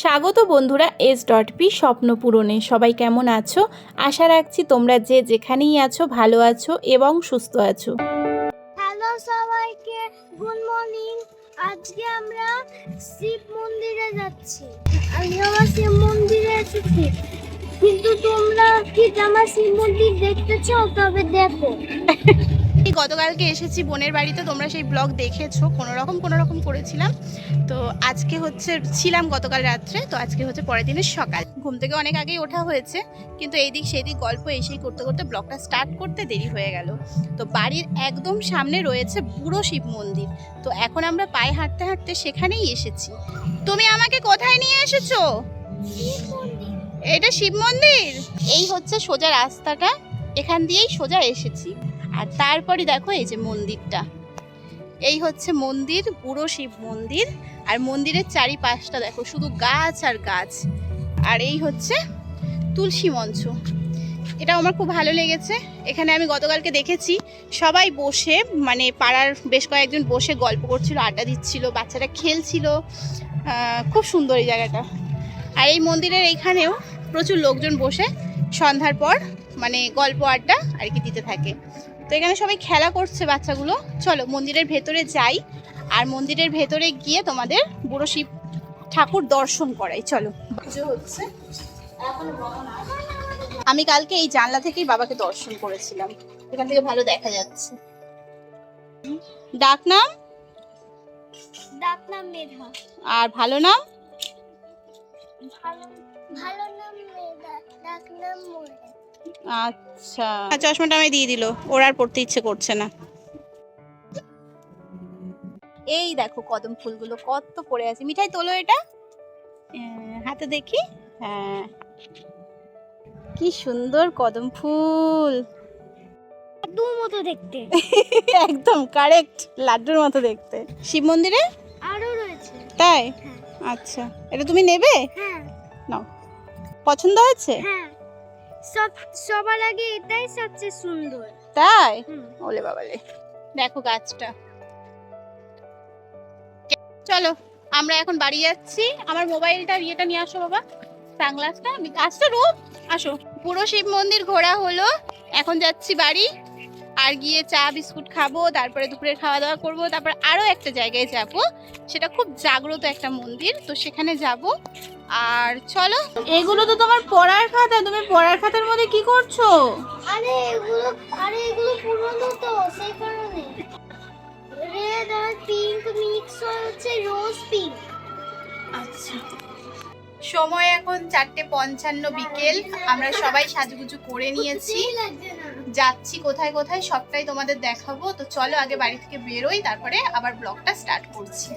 স্বাগত বন্ধুরা S dot P স্বপ্ন পূরণে। সবাই কেমন আছো? আশা রাখছি তোমরা যে যেখানেই আছো, ভালো আছো এবং সুস্থ আছো। হ্যালো সবাইকে গুড মর্নিং আজকে আমরা শিব মন্দিরে যাচ্ছি। আমি আমার শিব মন্দিরে এসেছি। কিন্তু তোমরা কি আমার শিব মন্দির দেখতে চাও? তবে দেখো। গতকালকে এসেছি বোনের বাড়িতে, তোমরা সেই ব্লগ দেখেছ কোনো রকম কোনো রকম করেছিলাম। তো আজকে হচ্ছে ছিলাম গতকাল রাত্রে, তো আজকে হচ্ছে পরের দিনের সকাল। ঘুম থেকে অনেক আগেই ওঠা হয়েছে, কিন্তু এই দিক সেই দিক গল্প এসেই করতে করতে ব্লগটা স্টার্ট করতে দেরি হয়ে গেল। তো বাড়ির একদম সামনে রয়েছে বুড়ো শিব মন্দির, তো এখন আমরা পায়ে হাঁটতে হাঁটতে সেখানেই এসেছি। তুমি আমাকে কোথায় নিয়ে এসেছ? এটা শিব মন্দির? এই হচ্ছে সোজা রাস্তাটা, এখান দিয়েই সোজা এসেছি। আর তারপরে দেখো এই যে মন্দিরটা। এই হচ্ছে মন্দির পুরো শিব মন্দির। আর মন্দিরের চারিপাশটা দেখো, শুধু গাছ আর গাছ। আর এই হচ্ছে তুলসী মঞ্চ। এটা আমার খুব ভালো লেগেছে। এখানে আমি গতকালকে দেখেছি, সবাই বসে মানে পাড়ার বেশ কয়েকজন বসে গল্প করছিল, আড্ডা দিচ্ছিল, বাচ্চারা খেলছিল। খুব সুন্দর এই জায়গাটা। আর এই মন্দিরের এইখানেও প্রচুর লোকজন বসে সন্ধ্যার পর মানে গল্প, আড্ডা আর কি দিতে থাকে। তো এখানে সবাই খেলা করছে বাচ্চাগুলো। চলো মন্দিরের ভেতরে যাই আর মন্দিরের ভেতরে গিয়ে তোমাদের বুড়ো শিব ঠাকুর দর্শন করাই। চলো। পুজো হচ্ছে। আমি কালকে এই জানলা থেকেই বাবাকে দর্শন করেছিলাম। এখান থেকে ভালো দেখা যাচ্ছে। ডাক নাম? ডাক নাম মেধা। আর ভালো নাম? ভালো ভালো নাম মেধা। ডাক নাম আচ্ছা। চশমাটা আমি দিয়ে দিল ওর আর পড়তে ইচ্ছে করছে না। এই দেখো কদম ফুলগুলো কত পড়ে আছে। মিঠাই তোলো এটা। হাতে দেখি। হ্যাঁ। কি সুন্দর কদম ফুল। লাড্ডুর মতো দেখতে। একদম কারেক্ট লাড্ডুর মতো দেখতে। শিব মন্দিরে? আরও রয়েছে। তাই? হ্যাঁ। আচ্ছা। এটা তুমি নেবে? হ্যাঁ। নাও। পছন্দ হয়েছে? হ্যাঁ। সব সবার আগে এটাই সবচেয়ে সুন্দর। তাই? ওলে বাবালে। দেখো গাছটা। চলো আমরা এখন বাড়ি যাচ্ছি। আমার মোবাইলটা ইয়েটা নিয়ে আসো বাবা সানগ্লাসটা। আসছো রূপ আসো। পুরো শিব মন্দির ঘোরা হলো। এখন যাচ্ছি বাড়ি। আর গিয়ে চা বিস্কুট খাব তারপরে দুপুরের খাওয়া দাওয়া করব তারপর আরও একটা জায়গায় যাব। সেটা খুব জাগ্রত একটা মন্দির তো সেখানে যাব। আর চলো। এগুলো তো তোমার পড়ার খাতা তুমি পড়ার খাতার মধ্যে কি করছ? আরে এগুলো আরে এগুলো পুরনো তো সেই কারণে। রেড আর পিঙ্ক মিক্স হচ্ছে রোজ পিঙ্ক আচ্ছা। সময় এখন চারটে পঞ্চান্ন বিকেল আমরা সবাই সাজুগুজু করে নিয়েছি। লাগছে না। যাচ্ছি, কোথায় কোথায়, সবটাই তোমাদের দেখাবো। তো চলো আগে বাড়ি থেকে বেরোই, তারপরে আবার ব্লগটা স্টার্ট করছি।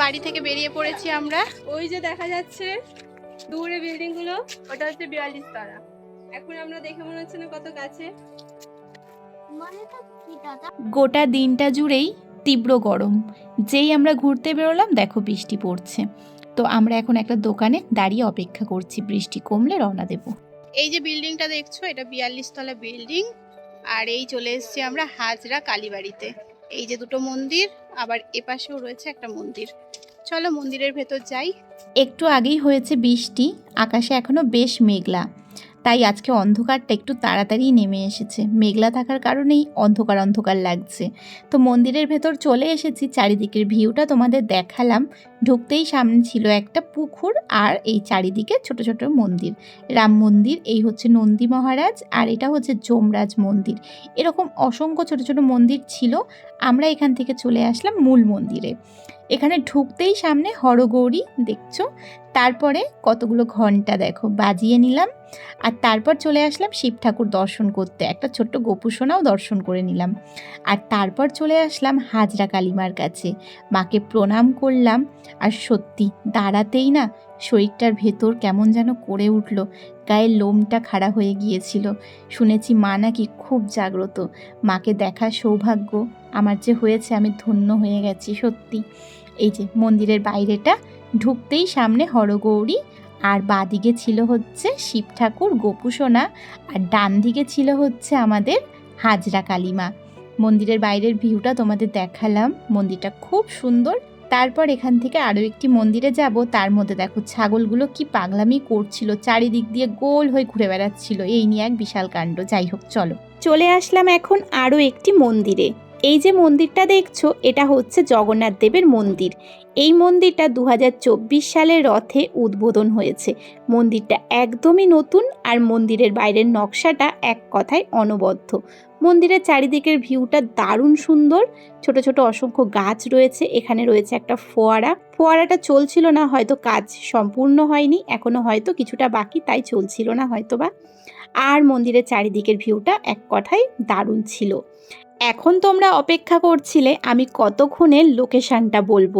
বাড়ি থেকে বেরিয়ে পড়েছি আমরা। ওই যে দেখা যাচ্ছে, দূরে বিল্ডিংগুলো, ওটা হচ্ছে বিয়াল্লিশ তলা। এখন আমরা দেখে মনে হচ্ছে না কত কাছে। গোটা দিনটা জুড়েই তীব্র গরম। যেই আমরা ঘুরতে বেরোলাম, দেখো বৃষ্টি পড়ছে। তো আমরা এখন একটা দোকানে দাঁড়িয়ে অপেক্ষা করছি, বৃষ্টি কমলে রওনা দেবো। এই যে বিল্ডিংটা দেখছ, এটা বিয়াল্লিশ তলা বিল্ডিং আর এই চলে এসছি আমরা হাজরা কালীবাড়িতে। এই যে দুটো মন্দির, আবার এপাশেও রয়েছে একটা মন্দির। চলো মন্দিরের ভেতর যাই। একটু আগেই হয়েছে বৃষ্টি, আকাশে এখনও বেশ মেঘলা। তাই আজকে অন্ধকারটা একটু তাড়াতাড়ি নেমে এসেছে। মেঘলা থাকার কারণেই অন্ধকার অন্ধকার লাগছে। তো মন্দিরের ভেতর চলে এসেছি, চারিদিকের ভিউটা তোমাদের দেখালাম। ঢুকতেই সামনে ছিল একটা পুকুর আর এই চারিদিকে ছোট ছোট মন্দির। রাম মন্দির, এই হচ্ছে নন্দী মহারাজ আর এটা হচ্ছে যমরাজ মন্দির। এরকম অসংখ্য ছোট ছোট মন্দির ছিল। আমরা এখান থেকে চলে আসলাম মূল মন্দিরে। এখানে ঢুকতেই সামনে হরগৌরী, দেখছ? তারপরে কতগুলো ঘণ্টা দেখো, বাজিয়ে নিলাম। আর তারপর চলে আসলাম শিব ঠাকুর দর্শন করতে। একটা ছোট্ট গোপুসোনাও দর্শন করে নিলাম। আর তারপর চলে আসলাম হাজরা কালিমার কাছে। মাকে প্রণাম করলাম। আর সত্যি দাঁড়াতেই না শরীরটার ভেতর কেমন যেন করে উঠল। গায়ের লোমটা খাড়া হয়ে গিয়েছিল। শুনেছি মা নাকি খুব জাগ্রত। মাকে দেখার সৌভাগ্য আমার যে হয়েছে আমি ধন্য হয়ে গেছি সত্যি। এই যে মন্দিরের বাইরেটা ঢুকতেই সামনে হরগৌরী, আর বাদিকে ছিল হচ্ছে শিব ঠাকুর গোপুসোনা আর ডান দিকে ছিল হচ্ছে আমাদের হাজরা কালিমা। মন্দিরের বাইরের ভিউটা তোমাদের দেখালাম, মন্দিরটা খুব সুন্দর। তারপর এখান থেকে আরও একটি মন্দিরে যাব, তার মধ্যে দেখো ছাগলগুলো কি পাগলামি করছিল, চারিদিক দিয়ে গোল হয়ে ঘুরে বেড়াচ্ছিল, এই নিয়ে এক বিশাল কাণ্ড। যাই হোক, চলো। চলে আসলাম এখন আরও একটি মন্দিরে। এই যে মন্দিরটা দেখছ, এটা হচ্ছে জগন্নাথ দেবের মন্দির। এই মন্দিরটা দু হাজার চব্বিশ সালের রথে উদ্বোধন হয়েছে। মন্দিরটা একদমই নতুন আর মন্দিরের বাইরের নকশাটা এক কথায় অনবদ্য। মন্দিরের চারিদিকের ভিউটা দারুণ সুন্দর। ছোট ছোট অসংখ্য গাছ রয়েছে, এখানে রয়েছে একটা ফোয়ারা। ফোয়ারাটা চলছিল না, হয়তো কাজ সম্পূর্ণ হয়নি, এখনও হয়তো কিছুটা বাকি, তাই চলছিল না হয়তো বা আর মন্দিরের চারিদিকের ভিউটা এক কথায় দারুণ ছিল। এখন তোমরা অপেক্ষা করছিলে আমি কতক্ষণে লোকেশানটা বলব।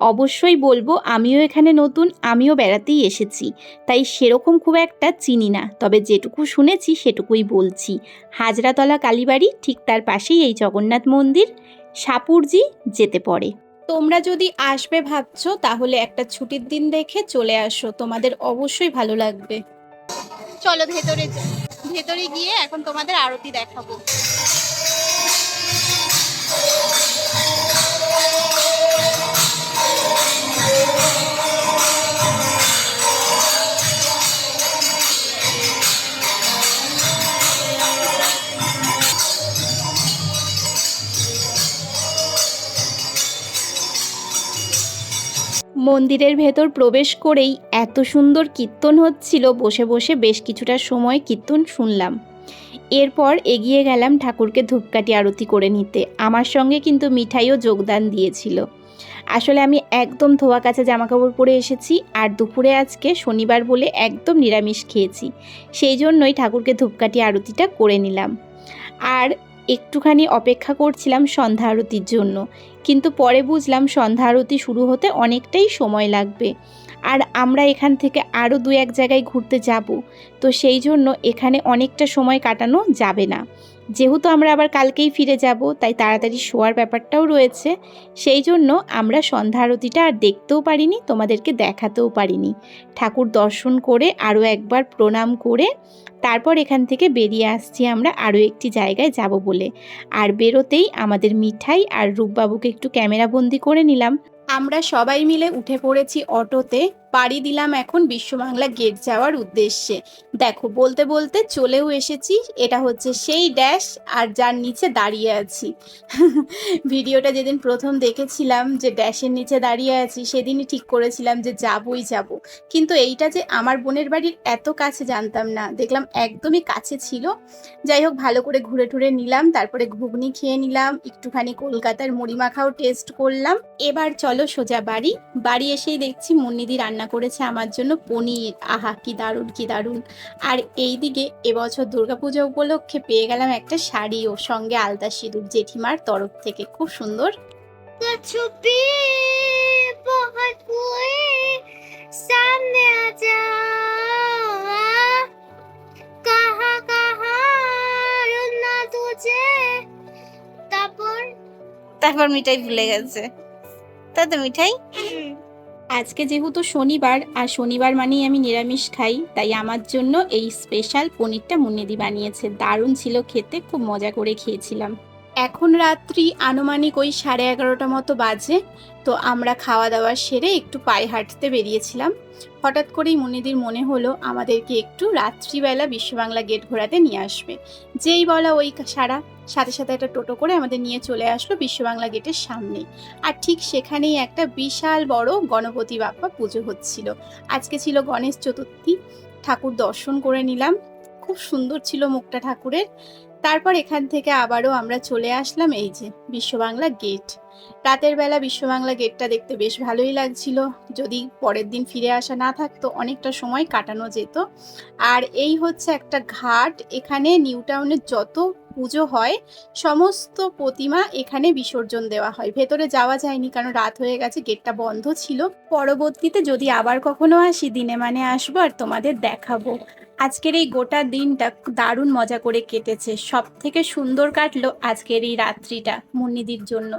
অবশ্যই বলব আমিও এখানে নতুন আমিও বেড়াতেই এসেছি। তাই সেরকম খুব একটা চিনি না তবে যেটুকু শুনেছি সেটুকুই বলছি। হাজরাতলা কালীবাড়ি ঠিক তার পাশেই এই জগন্নাথ মন্দির। সাপুরজি যেতে পড়ে। তোমরা যদি আসবে ভাবছ তাহলে একটা ছুটির দিন দেখে চলে আসো তোমাদের অবশ্যই ভালো লাগবে। চলো ভেতরে ভেতরে গিয়ে এখন তোমাদের আরতি দেখাবো। মন্দিরের ভেতর প্রবেশ করেই এত সুন্দর কীর্তন হচ্ছিল, বসে বসে বেশ কিছুটা সময় কীর্তন শুনলাম। এরপর এগিয়ে গেলাম ঠাকুরকে ধূপকাঠি আরতি করে নিতে। আমার সঙ্গে কিন্তু মিঠাইও যোগদান দিয়েছিল। আসলে আমি একদম ধোয়া কাছে জামাকাপড় পরে এসেছি আর দুপুরে আজকে শনিবার বলে একদম নিরামিষ খেয়েছি। সেই জন্যই ঠাকুরকে ধূপকাঠি আরতিটা করে নিলাম। আর একটুখানি অপেক্ষা করছিলাম সন্ধ্যা আরতির জন্য, কিন্তু পরে বুঝলাম সন্ধ্যা আরতি শুরু হতে অনেকটাই সময় লাগবে। আর আমরা এখান থেকে আরও দু এক জায়গায় ঘুরতে যাব, তো সেই জন্য এখানে অনেকটা সময় কাটানো যাবে না। যেহেতু আমরা আবার কালকেই ফিরে যাব, তাই তাড়াতাড়ি শোয়ার ব্যাপারটাও রয়েছে। সেই জন্য আমরা সন্ধ্যা আরতিটা আর দেখতেও পারিনি, তোমাদেরকে দেখাতেও পারিনি। ঠাকুর দর্শন করে আরও একবার প্রণাম করে তারপর এখান থেকে বেরিয়ে আসছি আমরা আরও একটি জায়গায় যাব বলে। আর বেরোতেই আমাদের মিঠাই আর রূপবাবুকে একটু ক্যামেরাবন্দি করে নিলাম। আমরা সবাই মিলে উঠে পড়েছি অটোতে। পাড়ি দিলাম এখন বিশ্ববাংলা গেট যাওয়ার উদ্দেশ্যে। দেখো, বলতে বলতে চলেও এসেছি, এটা হচ্ছে সেই ড্যাশ আর যার নিচে দাঁড়িয়ে আছি। ভিডিওটা যেদিন প্রথম দেখেছিলাম যে ড্যাশের নিচে দাঁড়িয়ে আছি, সেদিনই ঠিক করেছিলাম যে যাবই যাব। কিন্তু এইটা যে আমার বোনের বাড়ির এত কাছে জানতাম না, দেখলাম একদমই কাছে ছিল। যাই হোক, ভালো করে ঘুরে টুরে নিলাম, তারপরে ঘুগনি খেয়ে নিলাম, একটুখানি কলকাতার মুড়ি মাখাও টেস্ট করলাম। এবার চলো সোজা বাড়ি বাড়ি এসেই দেখছি মুন্নিদি রান্না রান্না করেছে আমার জন্য পনির। আহা কি দারুণ কি দারুণ। আর এই দিকে এবছর দুর্গাপূজা উপলক্ষে পেয়ে গেলাম একটা শাড়ি ও সঙ্গে আলতা সিঁদুর জেঠিমার তরফ থেকে। খুব সুন্দর। তারপর? তারপর মিঠাই ভুলে গেছে। তাই তো মিঠাই। আজকে যেহেতু শনিবার, আর শনিবার মানেই আমি নিরামিষ খাই, তাই আমার জন্য এই স্পেশাল পনিরটা মুন্নিদি বানিয়েছে। দারুণ ছিল খেতে, খুব মজা করে খেয়েছিলাম। এখন রাত্রি আনুমানিক ওই সাড়ে এগারোটা মতো বাজে, তো আমরা খাওয়া দাওয়া সেরে একটু পায়ে হাঁটতে বেরিয়েছিলাম। হঠাৎ করেই মুনিদির মনে হলো আমাদেরকে একটু রাত্রিবেলা বিশ্ববাংলা গেট ঘোরাতে নিয়ে আসবে। যেই বলা ওই সারা। সাথে সাথে একটা টোটো করে আমাদের নিয়ে চলে আসলো বিশ্ববাংলা গেটের সামনে। আর ঠিক সেখানেই একটা বিশাল বড় গণপতি বাপ্পা পুজো হচ্ছিল। আজকে ছিল গণেশ চতুর্থী। ঠাকুর দর্শন করে নিলাম। খুব সুন্দর ছিল মুখটা ঠাকুরের। তারপর এখান থেকে আবারও আমরা চলে আসলাম এই যে বিশ্ববাংলা গেট। রাতের বেলা বিশ্ববাংলা গেটটা দেখতে বেশ ভালোই লাগছিল। যদি পরের দিন ফিরে আসা না থাকতো, অনেকটা সময় কাটানো যেত। আর এই হচ্ছে একটা ঘাট, এখানে নিউ টাউনের যত পুজো হয়, সমস্ত প্রতিমা এখানে বিসর্জন দেওয়া হয়। ভেতরে যাওয়া যায়নি, কারণ রাত হয়ে গেছে, গেটটা বন্ধ ছিল। পরবর্তীতে যদি আবার কখনো আসি, দিনে মানে আসব আর তোমাদের দেখাবো। আজকের এই গোটা দিনটা দারুণ মজা করে কেটেছে। সব থেকে সুন্দর কাটলো আজকের এই রাত্রিটা মুন্নিদির জন্য।